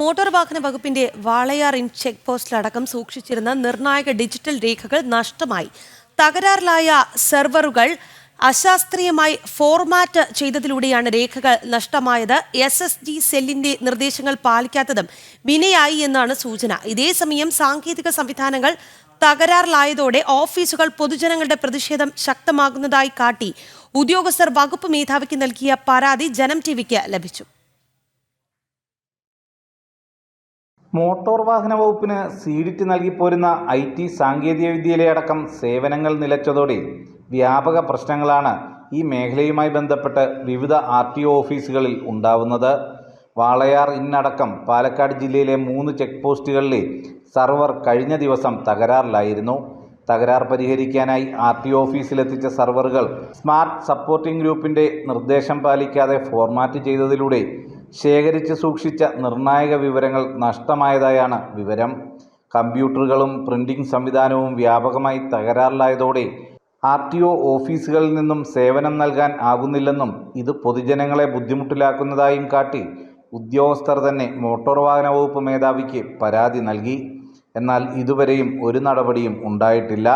Motor വാഹന വകുപ്പിന്റെ Walayar in check പോസ്റ്റിലടക്കം സൂക്ഷിച്ചിരുന്ന നിർണായക ഡിജിറ്റൽ രേഖകൾ നഷ്ടമായി. തകരാറിലായ സെർവറുകൾ അശാസ്ത്രീയമായി ഫോർമാറ്റ് ചെയ്തതിലൂടെയാണ് രേഖകൾ നഷ്ടമായത്. എസ് എസ് ഡി സെല്ലിന്റെ നിർദ്ദേശങ്ങൾ പാലിക്കാത്തതും വിനയായി എന്നാണ് സൂചന. ഇതേസമയം സാങ്കേതിക സംവിധാനങ്ങൾ തകരാറിലായതോടെ ഓഫീസുകൾ പൊതുജനങ്ങളുടെ പ്രതിഷേധം ശക്തമാകുന്നതായി കാട്ടി. ഉദ്യോഗസ്ഥർ വകുപ്പ് മേധാവിക്ക് നൽകിയ പരാതി ജനം ടിവിക്ക് ലഭിച്ചു. മോട്ടോർ വാഹന വകുപ്പിന് സീഡിറ്റ് നൽകിപ്പോരുന്ന ഐ ടി സാങ്കേതികവിദ്യയിലെ അടക്കം സേവനങ്ങൾ നിലച്ചതോടെ വ്യാപക പ്രശ്നങ്ങളാണ് ഈ മേഖലയുമായി ബന്ധപ്പെട്ട് വിവിധ ആർ ടി ഒ ഓഫീസുകളിൽ ഉണ്ടാവുന്നത്. വാളയാർ ഇന്നടക്കം പാലക്കാട് ജില്ലയിലെ മൂന്ന് ചെക്ക് പോസ്റ്റുകളിലെ സർവർ കഴിഞ്ഞ ദിവസം തകരാറിലായിരുന്നു. തകരാർ പരിഹരിക്കാനായി ആർ ടി ഓഫീസിലെത്തിച്ച സർവറുകൾ സ്മാർട്ട് സപ്പോർട്ടിംഗ് ഗ്രൂപ്പിന്റെ നിർദ്ദേശം പാലിക്കാതെ ഫോർമാറ്റ് ചെയ്തതിലൂടെ ശേഖരിച്ച് സൂക്ഷിച്ച നിർണായക വിവരങ്ങൾ നഷ്ടമായതായാണ് വിവരം. കമ്പ്യൂട്ടറുകളും പ്രിന്റിംഗ് സംവിധാനവും വ്യാപകമായി തകരാറിലായതോടെ ആർ ടി ഒ ഓഫീസുകളിൽ നിന്നും സേവനം നൽകാൻ ആകുന്നില്ലെന്നും ഇത് പൊതുജനങ്ങളെ ബുദ്ധിമുട്ടിലാക്കുന്നതായും കാട്ടി ഉദ്യോഗസ്ഥർ തന്നെ മോട്ടോർ വാഹന വകുപ്പ് മേധാവിക്ക് പരാതി നൽകി. എന്നാൽ ഇതുവരെയും ഒരു നടപടിയും ഉണ്ടായിട്ടില്ല.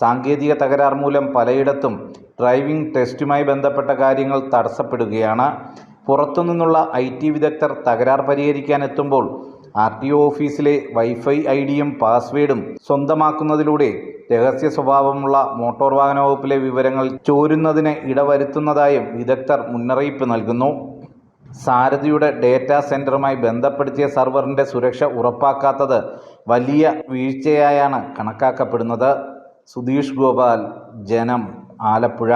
സാങ്കേതിക തകരാർ മൂലം പലയിടത്തും ഡ്രൈവിംഗ് ടെസ്റ്റുമായി ബന്ധപ്പെട്ട കാര്യങ്ങൾ തടസ്സപ്പെടുകയാണ്. പുറത്തുനിന്നുള്ള ഐ ടി വിദഗ്ധർ തകരാർ പരിഹരിക്കാനെത്തുമ്പോൾ ആർ ടി ഒ ഓഫീസിലെ വൈഫൈ ഐ ഡിയും പാസ്വേഡും സ്വന്തമാക്കുന്നതിലൂടെ രഹസ്യ സ്വഭാവമുള്ള മോട്ടോർ വാഹന വകുപ്പിലെ വിവരങ്ങൾ ചോരുന്നതിന് ഇടവരുത്തുന്നതായും വിദഗ്ധർ മുന്നറിയിപ്പ് നൽകുന്നു. സാരഥിയുടെ ഡേറ്റാ സെന്ററുമായി ബന്ധപ്പെടുത്തിയ സെർവറിന്റെ സുരക്ഷ ഉറപ്പാക്കാത്തത് വലിയ വീഴ്ചയായാണ് കണക്കാക്കപ്പെടുന്നത്. സുധീഷ് ഗോപാൽ ജനം ആലപ്പുഴ.